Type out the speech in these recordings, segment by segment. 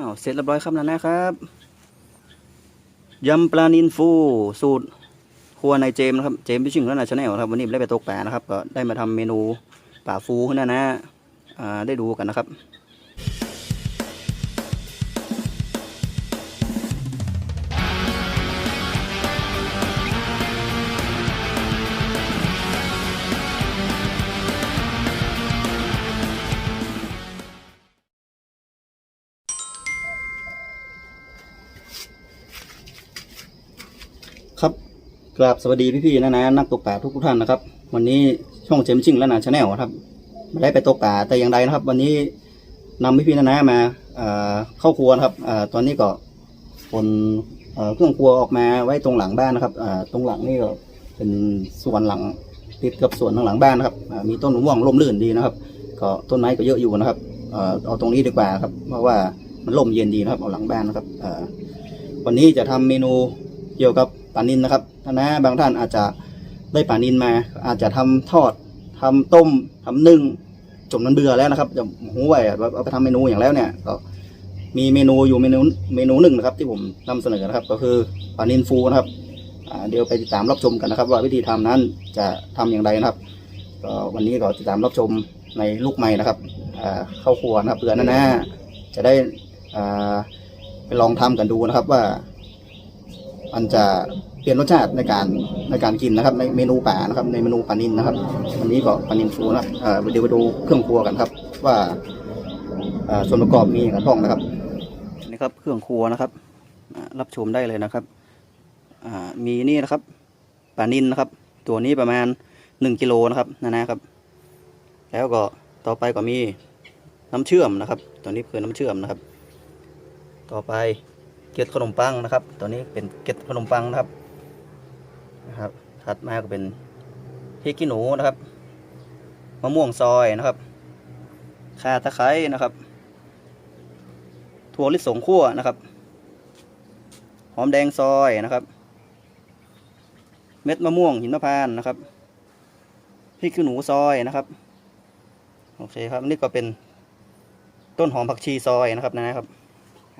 อ้าวเสร็จเรียบร้อยครับนะนะครับยำปลานินฟูสูตรครัวนายเจมส์นะครับเจมส์พิชิงและนายชาแนลครับวันนี้ได้ไปตกปลานะครับก็ได้มาทำเมนูป่าฟูขึ้นนะนะอ่าได้ดูกันนะครับ ครับกราบสวัสดีพี่ๆนะนะนักตกปลาทุกท่านนะครับ วันนี้ช่องเจมส์ชิงและนาชาแนลครับไม่ได้ไปตกปลาแต่อย่างใดนะครับ วันนี้นำพี่ๆนะนะมาเข้าครัวครับอตอนนี้ก็ขนเครื่องครัวออกมาไว้ตรงหลังบ้านนะครับตรงหลังนี่ก็เป็นส่วนหลังติดกับส่วนทางหลังบ้านนะครับมีต้นมะม่วงร่มรื่นดีนะครับ ก็ต้นไม้ก็เยอะอยู่นะครับเอาตรงนี้ดีกว่าครับเพราะว่ามันร่มเย็นดีนะครับเอาหลังบ้านนะครับวันนี้จะทำเมนู เกี่ยวกับปลานินนะครับท่านนะบางท่านอาจจะได้ปลานินมา อาจจะทำทอดทำต้มทำนึ่งจมนั้นเบื่อแล้วนะครับจะหูไหวเอาไปทำเมนูอย่างแล้วเนี่ยก็มีเมนูอยู่เมนูเมนูหนึ่งนะครับ ที่ผมนำเสนอนะครับ ก็คือปลานินฟูนะครับเดี๋ยวไปติดตามรับชมกันนะครับ ว่าวิธีทำนั้นจะทำอย่างไรนะครับก็วันนี้ก็ติดตามรับชมในลูกใหม่นะครับเข้าครัวนะครับเผื่อนะนะจะได้ไปลองทำกันดูนะครับว่า มันจะเปลี่ยนรสชาติในการในการกินนะครับ ในเมนูป่านะครับ ในเมนูปลานินนะครับวันนี้ก็ปลานินฟูนะเอ่อเดี๋ยวไปดูเครื่องครัวกันครับ ว่าส่วนประกอบมีอย่างไรบ้างนะครับนี่ครับ เครื่องครัวนะครับ รับชมได้เลยนะครับมีนี่นะครับปลานินนะครับ ตัวนี้ประมาณหนึ่งกิโลนะครับนะนะครับ แล้วก็ต่อไปก็มีน้ำเชื่อมนะครับ ตัวนี้คือน้ำเชื่อมนะครับ ต่อไป เกล็ดขนมปังนะครับ ตัวนี้เป็นเกล็ดขนมปังนะครับนะครับถัดมาก็เป็นพริกขี้หนูนะครับมะม่วงซอยนะครับข่าตะไคร้นะครับ ถั่วลิสงคั่วนะครับ หอมแดงซอยนะครับ เม็ดมะม่วงหินมะพร้านนะครับพริกขี้หนูซอยนะครับโอเคครับนี่ก็เป็นต้นหอมผักชีซอยนะครับนะครับ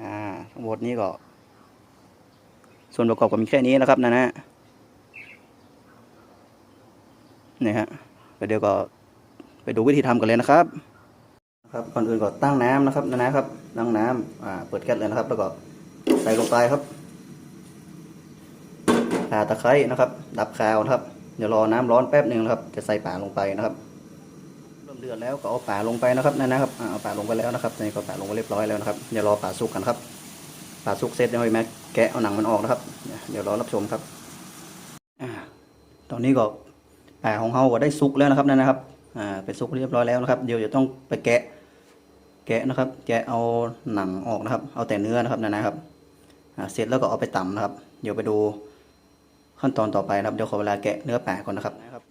อ่าทั้งหมดนี้ก็ ส่วนประกอบก็มีแค่นี้นะครับนะนะนี่ฮะเดี๋ยวก็ไปดูวิธีทำกันเลยนะครับ ครับก่อนอื่นก็ตั้งน้ำนะครับนะนะครับตั้งน้ำอ่าเปิดแก๊สเลยนะครับ แล้วก็ใส่ลงไปครับข่าตะไคร้นะครับ ดับคาวนะครับ เดี๋ยวรอน้ำร้อนแป๊บหนึ่งนะครับ จะใส่ป่าลงไปนะครับ เดือดแล้วก็เอาป่าลงไปนะครับนะนะครับเอาป่าลงไปแล้วนะครับตอนนี้ก็ป่าลงไปเรียบร้อยแล้วนะครับเดี๋ยวรอป่าสุกกันครับปลาสุกเสร็จเดี๋ยวให้แม่แกะเอาหนังมันออกนะครับ เดี๋ยวรอรับชมครับอ่าตอนนี้ก็ปลาของเฮาก็ได้สุกแล้วนะครับนั่นนะครับอ่าเป็นสุกเรียบร้อยแล้วนะครับ เดี๋ยวจะต้องไปแกะ แกะนะครับ แกะเอาหนังออกนะครับ เอาแต่เนื้อนะครับนั่นนะครับอ่าเสร็จแล้วก็เอาไปตำนะครับ เดี๋ยวไปดูขั้นตอนต่อไปนะครับ เดี๋ยวขอเวลาแกะเนื้อปลาก่อนนะครับนะครับ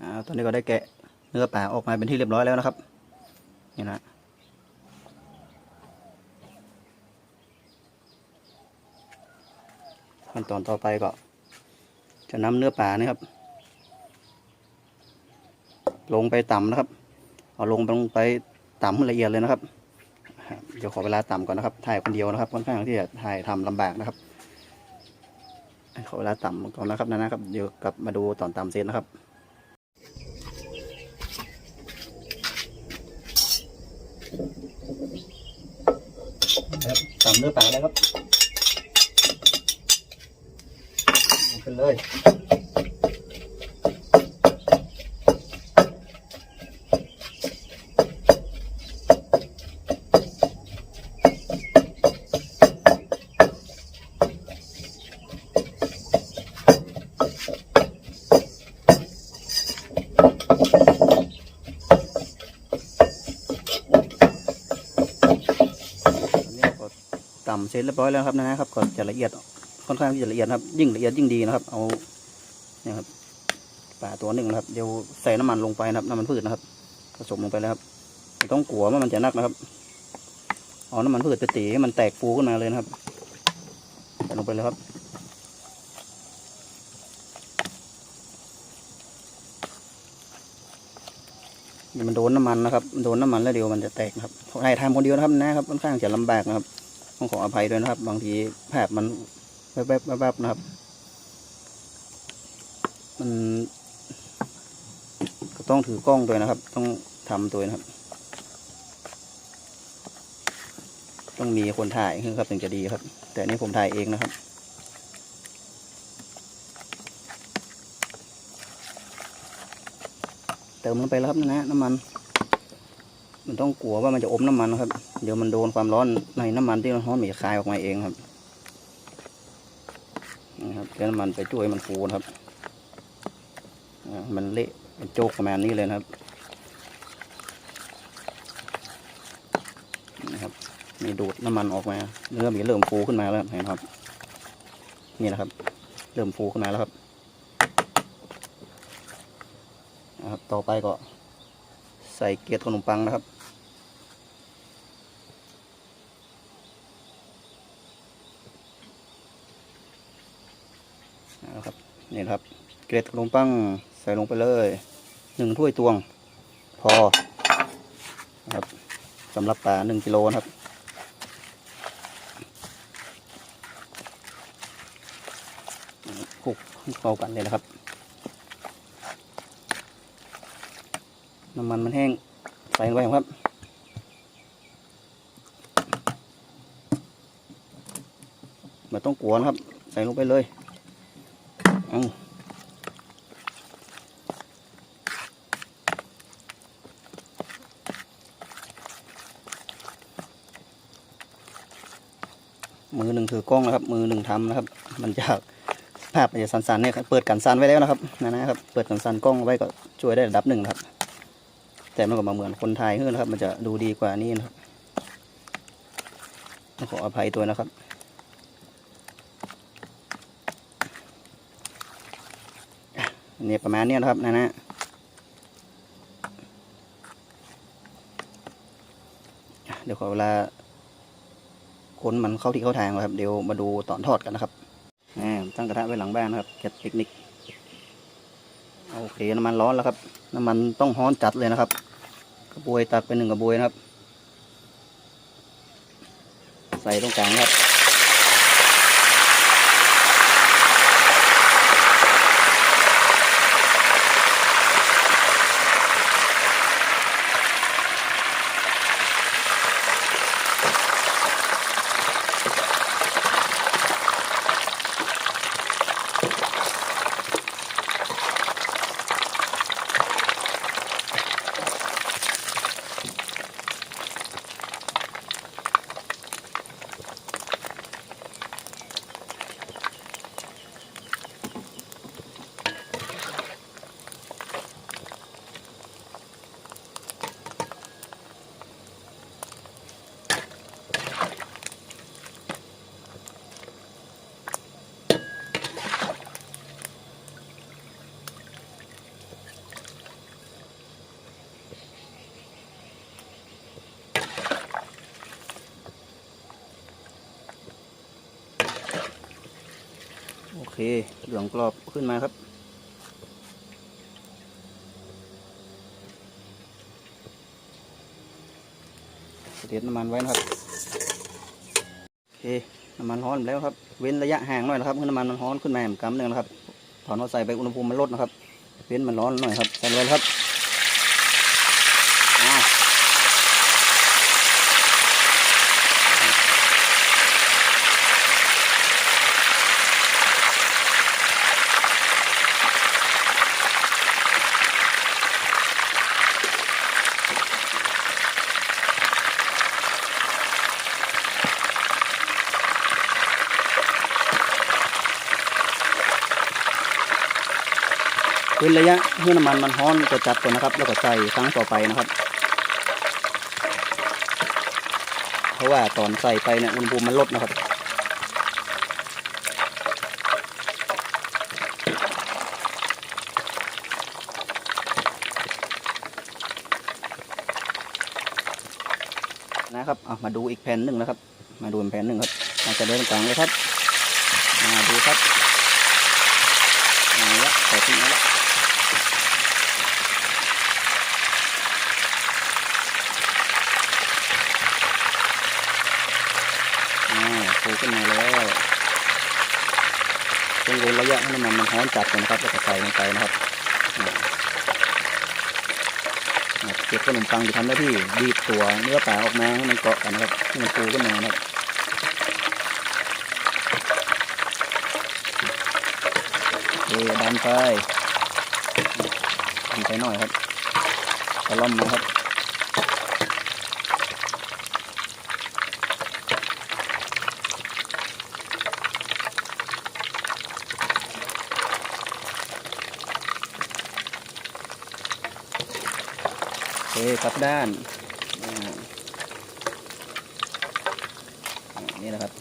อ่าตอนนี้ก็ได้แกะ เนื้อปลาออกมาเป็นที่เรียบร้อยแล้วนะครับนี่นะขั้นตอนต่อไปก็ จะนำเนื้อปลานะครับ ลงไปต่ำนะครับ เอาลงลงไปต่ำละเอียดเลยนะครับ เดี๋ยวขอเวลาต่ำก่อนนะครับ ถ่ายคนเดียวนะครับค่อนข้างที่จะถ่ายทำลำบากนะครับ ขอเวลาต่ำก่อนนะครับนะนะครับ เดี๋ยวกลับมาดูตอนต่ำเสร็จนะครับ ครับต่ำเนื้อปล่าแล้วครับขึ้นเลย ตอนนี้ก็ต่ำเสร็จเรียบร้อยแล้วครับนะครับก็จะละเอียดค่อนข้างที่จะละเอียดครับ ยิ่งละเอียดยิ่งดีนะครับ เอาเนี่ยครับปลาตัวหนึ่งนะครับเดี๋ยวใส่น้ำมันลงไปนะครับน้ำมันพืชนะครับ ผสมลงไปแล้วครับไม่ต้องกลัวว่ามันจะนักนะครับเอาน้ำมันพืชไปตีให้มันแตกฟูขึ้นมาเลยนะครับใส่ลงไปเลยครับมันโดนน้ำมันนะครับ โดนน้ำมันแล้วเดี๋ยวมันจะแตกครับใครทำคนเดียวนะครับนะครับ ค่อนข้างจะลำบากนะครับ ต้องขออภัยด้วยนะครับ บางทีภาพมันแวบๆแวบๆนะครับ มันก็ต้องถือกล้องด้วยนะครับ ต้องทำตัวนะครับ ต้องมีคนถ่ายครับถึงจะดีครับ แต่นนี่ผมถ่ายเองนะครับเติมลงไปแล้วครับนะน้ำมัน มันต้องกลัวว่ามันจะอมน้ำมันนะครับ เดี๋ยวมันโดนความร้อนในน้ำมันที่มันร้อนมันจะคายออกมาเองครับนะครับเดี๋ยวน้ำมันไปช่วยมันฟูนะครับอ่ามันเละมันโจกประมาณนี้เลยนะครับนะครับมีดูดน้ำมันออกมาเนื้อมันจะเริ่มฟูขึ้นมาแล้วเห็นครับ นี่นะครับ เริ่มฟูขึ้นมาแล้วครับนะครับ ต่อไปก็ใส่เกล็ดขนมปังนะครับ นี่ครับ เกล็ดขนมปังใส่ลงไปเลยหนึ่งถ้วยตวง พอครับสำหรับปลาหนึ่งกิโลครับคลุกเข้ากันเลยนะครับ น้ำมันมันแห้งใส่ลงไปครับไม่ต้องกวนครับ ใส่ลงไปเลยเอามือหนึ่งถือกล้องนะครับ มือหนึ่ง ทำนะครับ มันจะภาพมันจะสันๆเนี่ยเปิดกันสันไว้แล้วนะครับนะนะครับ เปิดกันสันกล้องไว้ก็ช่วยได้ระดับหนึ่งครับ แต่มันก็มาเหมือนคนไทยขึ้นนะครับ มันจะดูดีกว่านี้นะครับขออภัยตัวนะครับเนี่ยประมาณเนี้ยนะครับนะนะเดี๋ยวขอเวลา ค้นมันเข้าที่เข้าทางนะครับเดี๋ยวมาดูตอนทอดกันนะครับตั้งกระทะไว้หลังบ้านนะครับเก็บปิกนิกโอเคน้ำมันร้อนแล้วครับ น้ำมันต้องร้อนจัดเลยนะครับ กระบวยตักเป็นหนึ่งกระบวยนะครับ ใส่ตรงกลางครับ เค เหลืองกรอบขึ้นมาครับ เสียดน้ำมันไว้นะครับ โอเค น้ำมันร้อนแล้วครับ เว้นระยะห่างหน่อยนะครับให้น้ำมันมันร้อนขึ้นมาแหมกำหนึ่งนะครับ ถอนเอาใส่ไปอุณหภูมิมันลดนะครับ เว้นมันร้อนหน่อยครับใส่เลยครับ ระยะให้น้ำมันมันร้อนจะจัดก่อนนะครับ แล้วก็ใส่ครั้งต่อไปนะครับ เพราะว่าตอนใส่ไปเนี่ยอุณหภูมิมันลดนะครับนะครับเอามาดูอีกแผ่นหนึ่งนะครับ มาดูอีกแผ่นหนึ่งครับมาจะเดินกลางเลยครับ มาดูครับมาละใส่ทิ้งแล้ว ขึ้นมาแล้วต้องเว้นระยะให้น้ำมันมันร้อนจัดนะครับแล้วก็ใส่ลงไปนะครับเก็บขนมปังจะทำหน้าที่บีบตัวเนื้อปลาออกมาให้มันเกาะกันนะครับให้มันฟูขึ้นมานะครับโอเดันไปดันไปหน่อยครับตะล่อมมาครับ เคกลับด้านนี่นะครับ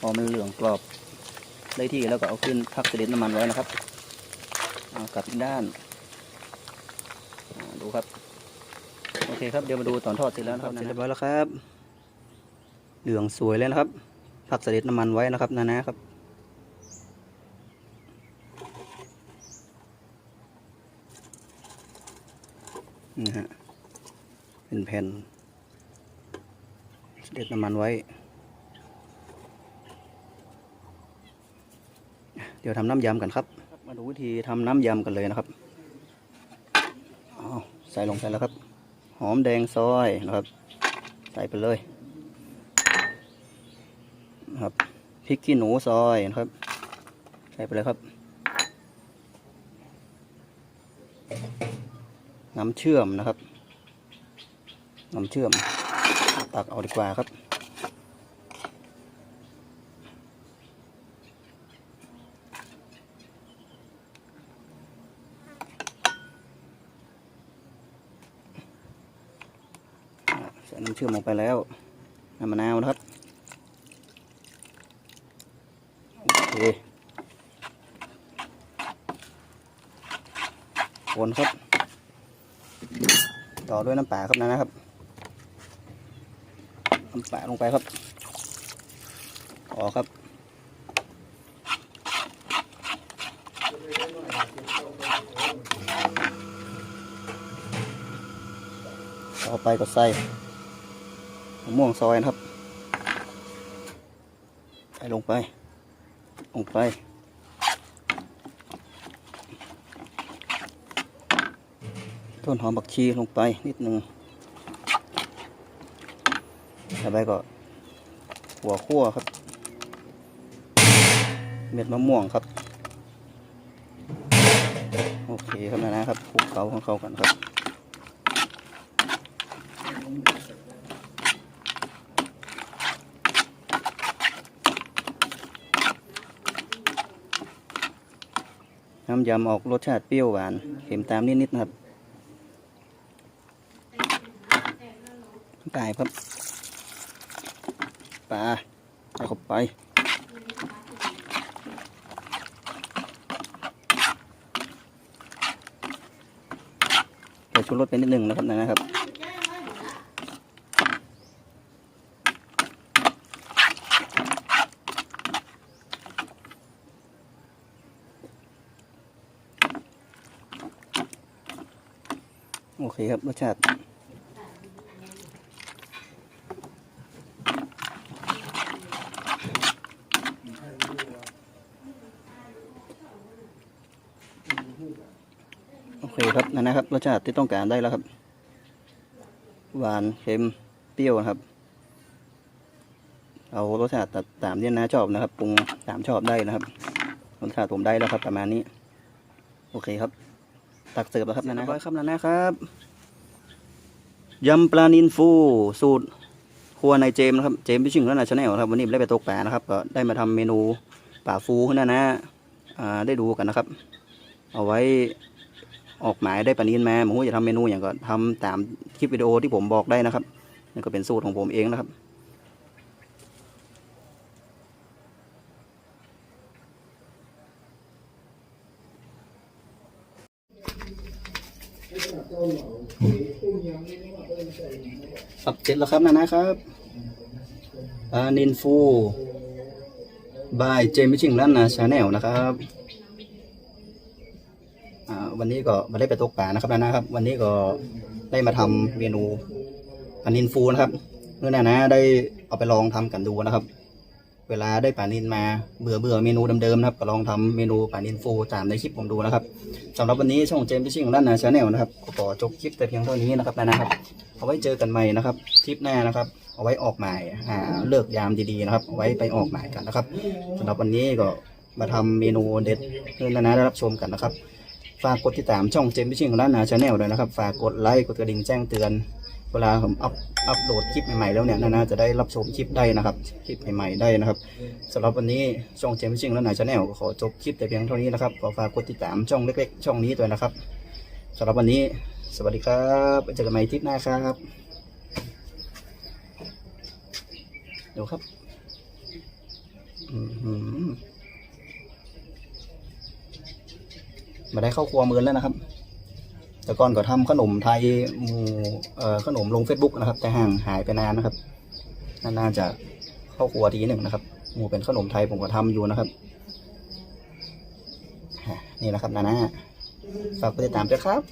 พอมันเหลืองกรอบได้ที่แล้วก็เอาขึ้นพักเสด็จน้ำมันไว้นะครับเอากลับอีกด้านดูครับ โอเคครับเดี๋ยวมาดูตอนทอดเสร็จแล้วนะครับเสร็จเรียบร้อยแล้วครับ เหลืองสวยเลยนะครับ ผักสลิดน้ำมันไว้นะครับนะนะครับนี่ฮะ เป็นแผ่นสลิดน้ำมันไว้ เดี๋ยวทำน้ำยำกันครับ มาดูวิธีทำน้ำยำกันเลยนะครับอ้าวใส่ลงไปแล้วครับ หอมแดงซอยนะครับ ใส่ไปเลย ครับพริกขี้หนูซอยนะครับ ใส่ไปเลยครับ น้ำเชื่อมนะครับ น้ำเชื่อม ตักเอาดีกว่าครับใส่น้ำเชื่อมลงไปแล้วน้ำมะนาวนะครับ โอ เควนครับ ต่อด้วยน้ำปลาครับนะนะครับ น้ำปลาลงไปครับออกครับต่อไปก็ใส่มะม่วงซอยนะครับ ใส่ลงไป ลงไป ต้นหอมบักชีลงไปนิดนึงต่อไปก็หัวคั่วครับ เม็ดมะม่วงครับ โอเคครับนะนะครับคลุกเคล้าของเขากันครับ น้ำยำออกรสชาติเปรี้ยวหวาน เค็มตามนิดๆนะครับไก่ครับปลาใส่เข้าไปใส่ชูรสไปนิดหนึ่งนะครับนะครับ โอเคครับรสชาติโอเคครับนั่นนะครับรสชาติที่ต้องการได้แล้วครับ หวานเค็มเปรี้ยวนะครับ เอารสชาติตามที่น้าชอบนะครับปรุงตามชอบได้นะครับรสชาติผมได้แล้วครับประมาณนี้ โอเคครับ ตักเสิร์ฟแล้วครับนะนะครับครับนะนะครับยำปลานินฟูสูตรครัวในเจมส์นะครับ เจมส์พิชิงแล้วนะชาแนลครับวันนี้ได้ไปตกปลานะครับ ก็ได้มาทำเมนูป่าฟูขึ้นนะนะอ่าได้ดูกันนะครับ เอาไว้ออกหมายได้ปลานินมาผมจะทำเมนูอย่างก็ทำตามคลิปวิดีโอที่ผมบอกได้นะครับนี่ก็เป็นสูตรของผมเองนะครับ ครับเสร็จแล้วครับนะนะครับปลานินฟู บายเจมิชิงล้านนาชาแนลนะครับวันนี้ก็มาได้ไปตกป่านะครับนานะครับ วันนี้ก็ได้มาทำเมนูปลานินฟูนะครับเมื่อนานะได้เอาไปลองทำกันดูนะครับ เวลาได้ปลานินมาเบื่อเบื่อเมนูเดิมๆนะครับก็ลองทำเมนูปลานินฟูตามในคลิปผมดูนะครับสำหรับวันนี้ช่องเจมส์พิชิ่งด้านนาชาแนลนะครับก็ขอจบคลิปแต่เพียงเท่านี้นะครับนานะครับ เอาไว้เจอกันใหม่นะครับทริปหน้านะครับ เอาไว้ออกหมายหาเลิกยามดีๆนะครับเอาไว้ไปออกหมายกันนะครับสำหรับวันนี้ก็มาทำเมนูเด็ดให้นานาได้รับชมกันนะครับฝากกดติดตามช่องเจมส์พิชิ่งของร้านนาชาแนลด้วยนะครับฝากกดไลค์กดกระดิ่งแจ้งเตือน เวลาผมอัพอัพโหลดคลิปใหม่ๆแล้วเนี่ยนานาจะได้รับชมคลิปได้นะครับ คลิปใหม่ๆได้นะครับสำหรับวันนี้ช่องเจมส์พิชิ่งร้านนาชาแนลขอจบคลิปแต่เพียงเท่านี้นะครับขอฝากกดติดตามช่องเล็กๆ ช่องนี้ด้วยนะครับสำหรับวันนี้สวัสดีครับเจอกันใหม่ทริปหน้าครับดูครับมาได้เข้าครัวมือแล้วนะครับ แต่ก่อนก็ทำขนมไทยหมูเอ่อขนมลง Facebook นะครับ แต่ห่างหายไปนานนะครับนานๆจะเข้าครัวทีหนึ่งนะครับหมูเป็นขนมไทยผมก็ทำอยู่นะครับนี่นะครับนานาฝากติดตามด้วยครับ